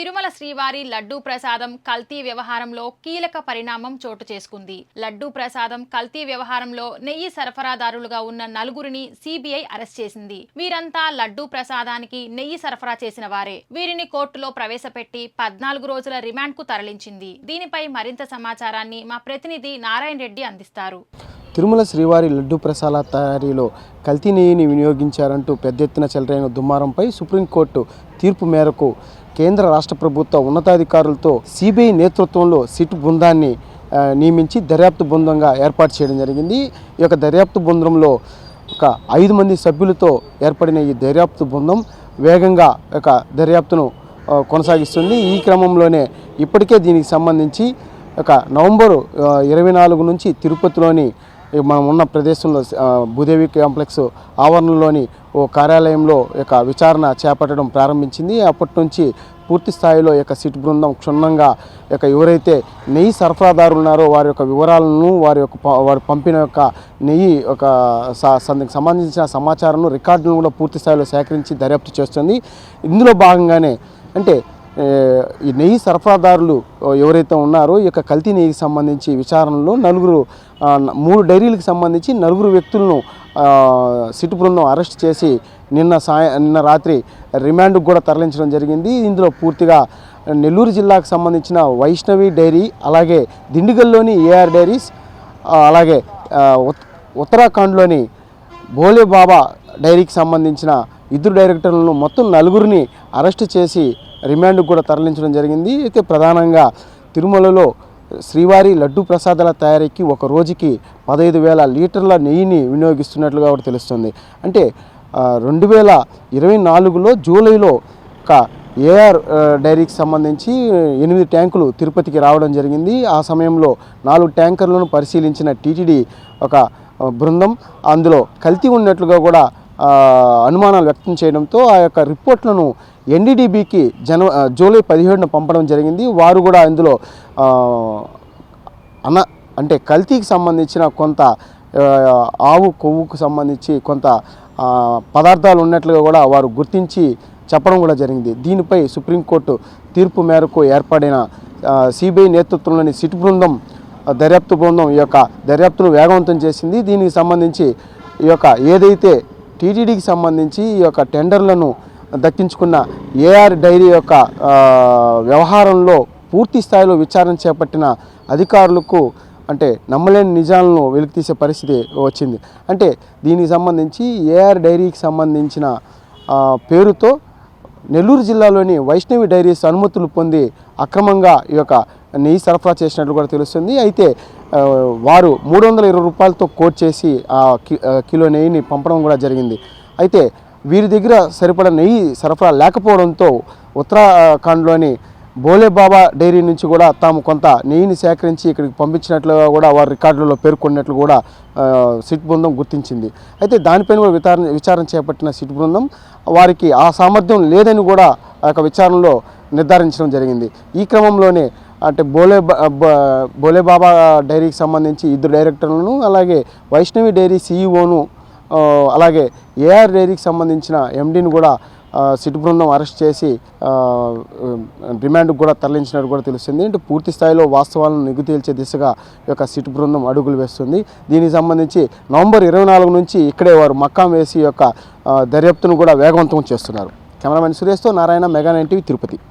తిరుమల శ్రీవారి లడ్డూ ప్రసాదం కల్తీ వ్యవహారంలో కీలక పరిణామం చోటు చేసుకుంది. లడ్డూ ప్రసాదం కల్తీ వ్యవహారంలో నెయ్యి సరఫరాదారులుగా ఉన్న నలుగురిని సిబిఐ అరెస్ట్ చేసింది. వీరంతా లడ్డూ ప్రసాదానికి నెయ్యి సరఫరా చేసిన వారే. వీరిని కోర్టులో ప్రవేశపెట్టి పద్నాలుగు రోజుల రిమాండ్కు తరలించింది. దీనిపై మరింత సమాచారాన్ని మా ప్రతినిధి నారాయణ రెడ్డి అందిస్తారు. తిరుమల శ్రీవారి లడ్డు ప్రసాద తయారీలో కల్తీ నెయ్యిని వినియోగించారంటూ పెద్ద ఎత్తున చెలరైన దుమారంపై సుప్రీంకోర్టు తీర్పు మేరకు కేంద్ర రాష్ట్ర ప్రభుత్వ ఉన్నతాధికారులతో సిబిఐ నేతృత్వంలో సిట్ బృందాన్ని నియమించి దర్యాప్తు బృందంగా ఏర్పాటు చేయడం జరిగింది. ఈ యొక్క దర్యాప్తు బృందంలో ఒక ఐదు మంది సభ్యులతో ఏర్పడిన ఈ దర్యాప్తు బృందం వేగంగా ఒక దర్యాప్తును కొనసాగిస్తుంది. ఈ క్రమంలోనే ఇప్పటికే దీనికి సంబంధించి ఒక నవంబరు ఇరవై నాలుగు నుంచి తిరుపతిలోని మనం ఉన్న ప్రదేశంలో భూదేవి కాంప్లెక్స్ ఆవరణలోని ఓ కార్యాలయంలో యొక్క విచారణ చేపట్టడం ప్రారంభించింది. అప్పటి నుంచి పూర్తి స్థాయిలో యొక్క సిట్ బృందం క్షుణ్ణంగా యొక్క ఎవరైతే నెయ్యి సరఫరాదారులు ఉన్నారో వారి యొక్క వివరాలను వారి యొక్క ప- వారు పంపిన యొక్క నెయ్యి ఒక స- సంబంధించిన సమాచారం రికార్డులను కూడా పూర్తి స్థాయిలో సేకరించి దర్యాప్తు చేస్తుంది. ఇందులో భాగంగానే అంటే ఈ నెయ్యి సరఫరాదారులు ఎవరైతే ఉన్నారో ఈ యొక్క కల్తీ నెయ్యికి సంబంధించి విచారణలో నలుగురు మూడు డైరీలకు సంబంధించి నలుగురు వ్యక్తులను ఆ, సిట్ బృందం అరెస్ట్ చేసి నిన్న సాయ నిన్న రాత్రి రిమాండ్కు కూడా తరలించడం జరిగింది. ఇందులో పూర్తిగా నెల్లూరు జిల్లాకు సంబంధించిన వైష్ణవి డైరీ అలాగే దిండిగల్లోని ఏఆర్ డైరీస్ అలాగే ఉత్తరాఖండ్లోని భోలే బాబా డైరీకి సంబంధించిన ఇద్దరు డైరెక్టర్లను మొత్తం నలుగురిని అరెస్ట్ చేసి రిమాండ్కు కూడా తరలించడం జరిగింది. అయితే ప్రధానంగా తిరుమలలో శ్రీవారి లడ్డు ప్రసాదాల తయారీకి ఒక రోజుకి పదహైదు వేల లీటర్ల నెయ్యిని వినియోగిస్తున్నట్లుగా కూడా తెలుస్తుంది. అంటే రెండు వేల ఇరవై నాలుగులో జూలైలో ఒక ఏఆర్ డైరీకి సంబంధించి ఎనిమిది ట్యాంకులు తిరుపతికి రావడం జరిగింది. ఆ సమయంలో నాలుగు ట్యాంకర్లను పరిశీలించిన టీటీడీ ఒక బృందం అందులో కల్తీ ఉన్నట్లుగా కూడా అనుమానాలు వ్యక్తం చేయడంతో ఆ యొక్క రిపోర్ట్లను ఎన్డీడీబీకి జన జూలై పదిహేడున పంపడం జరిగింది. వారు కూడా ఇందులో అన అంటే కల్తీకి సంబంధించిన కొంత ఆవు కొవ్వుకు సంబంధించి కొంత పదార్థాలు ఉన్నట్లుగా కూడా వారు గుర్తించి చెప్పడం కూడా జరిగింది. దీనిపై సుప్రీంకోర్టు తీర్పు మేరకు ఏర్పడిన సిబిఐ నేతృత్వంలోని సిట్ బృందం దర్యాప్తు బృందం ఈ యొక్క దర్యాప్తును వేగవంతం చేసింది. దీనికి సంబంధించి ఈ యొక్క ఏదైతే టీటీడీకి సంబంధించి ఈ యొక్క టెండర్లను దక్కించుకున్న ఏఆర్ డైరీ యొక్క వ్యవహారంలో పూర్తి స్థాయిలో విచారణ చేపట్టిన అధికారులకు అంటే నమ్మలేని నిజాలను వెలికితీసే పరిస్థితి వచ్చింది. అంటే దీనికి సంబంధించి ఏఆర్ డైరీకి సంబంధించిన పేరుతో నెల్లూరు జిల్లాలోని వైష్ణవి డైరీస్ అనుమతులు పొంది అక్రమంగా ఈ యొక్క నెయ్యి సరఫరా చేసినట్లు కూడా తెలుస్తుంది. అయితే వారు మూడు వందల ఇరవై రూపాయలతో కోట్ చేసి ఆ కి- ఆ, కిలో నెయ్యిని పంపడం కూడా జరిగింది. అయితే వీరి దగ్గర సరిపడా నెయ్యి సరఫరా లేకపోవడంతో ఉత్తరాఖండ్లోని బోలేబాబా డైరీ నుంచి కూడా తాము కొంత నెయ్యిని సేకరించి ఇక్కడికి పంపించినట్లుగా కూడా వారి రికార్డులలో పేర్కొన్నట్లు కూడా సిట్ బృందం గుర్తించింది. అయితే దానిపైన కూడా విచారణ విచారణ చేపట్టిన సిట్ బృందం వారికి ఆ సామర్థ్యం లేదని కూడా ఆ యొక్క విచారణలో నిర్ధారించడం జరిగింది. ఈ క్రమంలోనే అంటే బోలే బోలేబాబా డైరీకి సంబంధించి ఇద్దరు డైరెక్టర్లను అలాగే వైష్ణవి డైరీ సీఈఓను అలాగే ఏఆర్ డైరీకి సంబంధించిన ఎండీని కూడా సిట్ బృందం అరెస్ట్ చేసి ఆ, రిమాండ్కు కూడా తరలించినట్టు కూడా తెలుస్తుంది. అంటే పూర్తి స్థాయిలో వాస్తవాలను నిగ్గు తేల్చే దిశగా ఈ యొక్క సిట్ బృందం అడుగులు వేస్తుంది. దీనికి సంబంధించి నవంబర్ ఇరవై నాలుగు నుంచి ఇక్కడే వారు మక్కాం వేసి యొక్క దర్యాప్తును కూడా వేగవంతం చేస్తున్నారు. Cameraman సురేష్తో Narayana mega nine TV Tirupati.